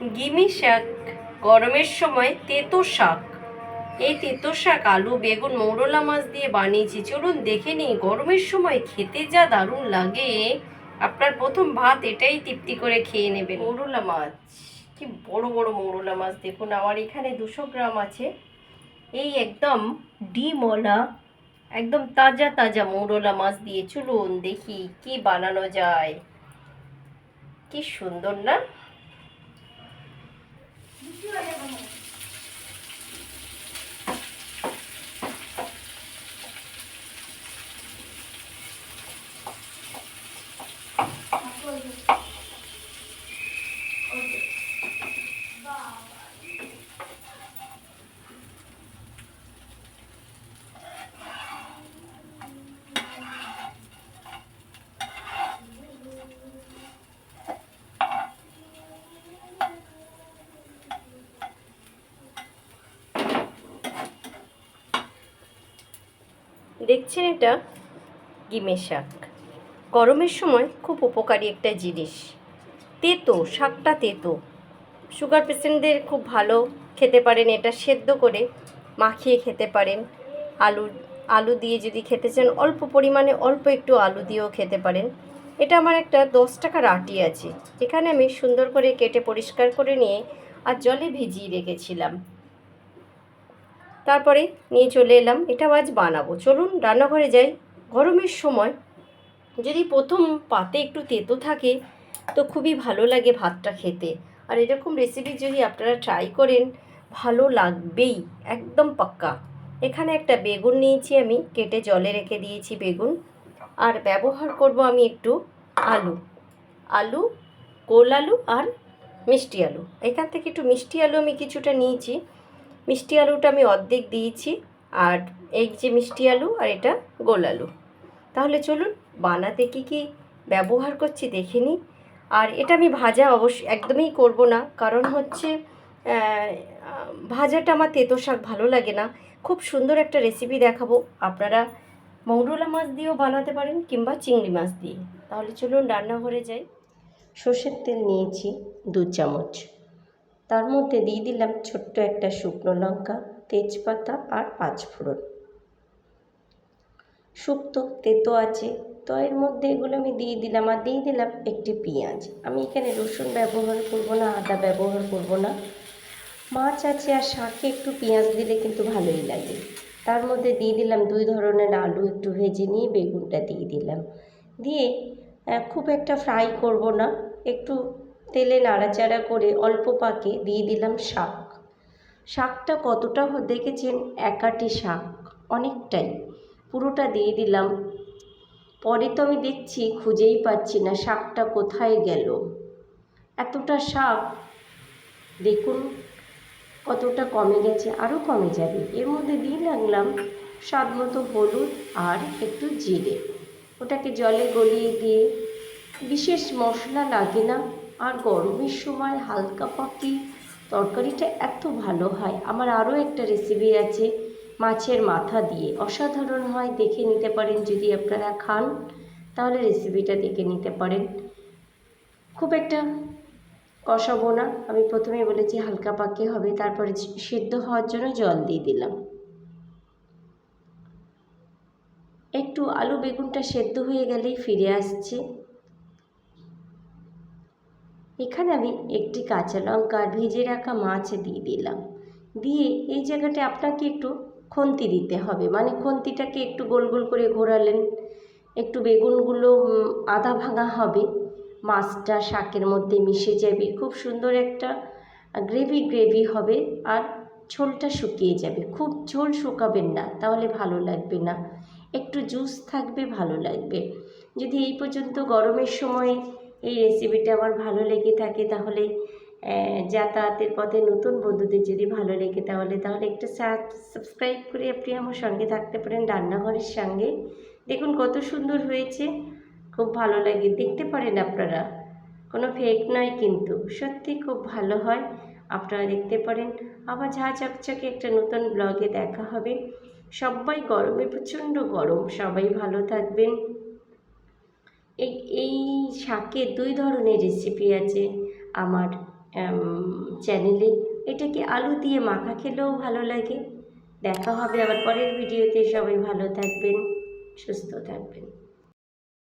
Gimme শাক, গরমের সময় তেতো শাক। এই তেতো শাক, আলু, বেগুন, মৌরলা মাছ দিয়ে বানিয়েছি। চলুন দেখে নিই, গরমের সময় খেতে যা দারুণ লাগে। আপনার প্রথম ভাত এটাই তৃপ্তি করে খেয়ে নেবেন। মৌরলা মাছ, কি বড় বড় মৌরলা মাছ। দেখুন, আমার এখানে দুশো গ্রাম আছে। এই একদম ডিমওয়ালা একদম তাজা তাজা মৌরলা মাছ দিয়ে। চলুন দেখি কি বানানো যায়। কি সুন্দর না? Yeah. দেখছেন এটা গিমে শাক। গরমের সময় খুব উপকারী একটা জিনিস। তেতো, শাকটা তেতো। সুগার পেশেন্টদের খুব ভালো খেতে পারেন, এটা সেদ্ধ করে মাখিয়ে খেতে পারেন। আলু আলু দিয়ে যদি খেতে চান, অল্প পরিমাণে অল্প একটু আলু দিয়েও খেতে পারেন। এটা আমার একটা দশ টাকার আটি আছে। এখানে আমি সুন্দর করে কেটে পরিষ্কার করে নিয়ে আর জলে ভিজিয়ে রেখেছিলাম। তারপরে নিয়ে চলে এলাম, এটা আজ বানাবো। চলুন রান্নাঘরে যাই। গরমের সময় যদি প্রথম পাতে একটু তেতো থাকে, তো খুবই ভালো লাগে ভাতটা খেতে। আর এরকম রেসিপি যদি আপনারা ট্রাই করেন, ভালো লাগবেই, একদম পাক্কা। এখানে একটা বেগুন নিয়েছি আমি, কেটে জলে রেখে দিয়েছি বেগুন। আর ব্যবহার করব আমি একটু আলু। আলু গোল আলু আর মিষ্টি আলু। এখান থেকে একটু মিষ্টি আলু আমি কিছুটা নিয়েছি। মিষ্টি আলুটা আমি অর্ধেক দিয়েছি আর এই যে মিষ্টি আলু আর এটা গোল আলু। তাহলে চলুন বানাতে কি কি ব্যবহার করছি দেখে নিই। আর এটা আমি ভাজা অবশ্য একদমই করব না, কারণ হচ্ছে ভাজাটা আমার তেতো শাক ভালো লাগে না। খুব সুন্দর একটা রেসিপি দেখাবো। আপনারা মৌরলা মাছ দিয়েও বানাতে পারেন কিংবা চিংড়ি মাছ দিয়ে। তাহলে চলুন রান্নাঘরে যাই। সর্ষের তেল নিয়েছি দু চামচ। তার মধ্যে দিয়ে দিলাম ছোট্ট একটা শুকনো লঙ্কা, তেজপাতা আর পাঁচ ফোড়ন। শুক্তো, তেতো আছে, তো এর মধ্যে এগুলো আমি দিয়ে দিলাম আর দিয়ে দিলাম একটি পেঁয়াজ। আমি এখানে রসুন ব্যবহার করব না, আদা ব্যবহার করব না। মাছ আছে আর শাকে একটু পেঁয়াজ দিলে কিন্তু ভালোই লাগে। তার মধ্যে দিয়ে দিলাম দুই ধরনের আলু একটু ভেজে নিয়ে বেগুনটা দিয়ে দিলাম। দিয়ে খুব একটা ফ্রাই করব না, একটু তেলে নাড়াচাড়া করে অল্প পাকে দিয়ে দিলাম শাক। শাকটা কতটা দেখেছেন? একাটি শাক, অনেকটাই। পুরোটা দিয়ে দিলাম। পরে তো আমি দেখছি, খুঁজেই পাচ্ছি না শাকটা কোথায় গেল। এতটা শাক, দেখুন কতটা কমে গেছে আরও কমে যাবে। এর মধ্যে দিয়ে লাগলাম স্বাদ মতো হলুদ আর একটু জিরে। ওটাকে জলে গলিয়ে দিয়ে, বিশেষ মশলা লাগে না আর গরমের সময় হালকা পাকি তরকারিটা এত ভালো হয়। আমার আরও একটা রেসিপি আছে মাছের মাথা দিয়ে। অসাধারণ হয়, দেখে নিতে পারেন যদি আপনারা খান, তাহলে রেসিপিটা দেখে নিতে পারেন। খুব একটা কষাবো না। আমি প্রথমে বলেছি হালকা পাকে হবে, তারপরে সিদ্ধ হওয়ার জন্য জল দিয়ে দিলাম। একটু আলু বেগুনটা সেদ্ধ হয়ে গেলেই ফিরে আসছে। এখানে আমি একটি কাঁচা লঙ্কা ভেজে রাখা মাছ দিয়ে দিলাম। দিয়ে এই জায়গাটা আপনাকে একটু খন্তি দিতে হবে। মানে খন্তিটাকে একটু গোল গোল করে ঘোরালেন। একটু বেগুনগুলো আধা ভাঙা হবে। মাছটা শাকের মধ্যে মিশে যাবে। খুব সুন্দর একটা গ্রেভি গ্রেভি হবে আর ঝোলটা শুকিয়ে যাবে। খুব ঝোল শুকাবেন না, তাহলে ভালো লাগবে না। একটু জুস থাকবে, ভালো লাগবে। যদি এই পর্যন্ত গরমের সময় এই রেসিপিটা আমার ভালো লেগে থাকে তাহলে যাতায়াতের পথে নতুন বন্ধুদের যদি ভালো লেগে তাহলে তাহলে একটু সাবস্ক্রাইব করে আপনি আমার সঙ্গে থাকতে পারেন রান্নাঘরের সঙ্গে। দেখুন কত সুন্দর হয়েছে, খুব ভালো লাগে। দেখতে পারেন আপনারা। কোনো ফেক নয় কিন্তু, সত্যি খুব ভালো হয়। আপনারা দেখতে পারেন। আবার ঝা চকচকে একটা নতুন ব্লগে দেখা হবে। সবাই গরমে প্রচণ্ড গরম। সবাই ভালো থাকবেন। এই এই শাকের দুই ধরনের রেসিপি আছে আমার চ্যানেলে এটাকে আলু দিয়ে মাখা খেলেও ভালো লাগে। দেখা হবে আবার পরের ভিডিওতে সবাই ভালো থাকবেন, সুস্থ থাকবেন।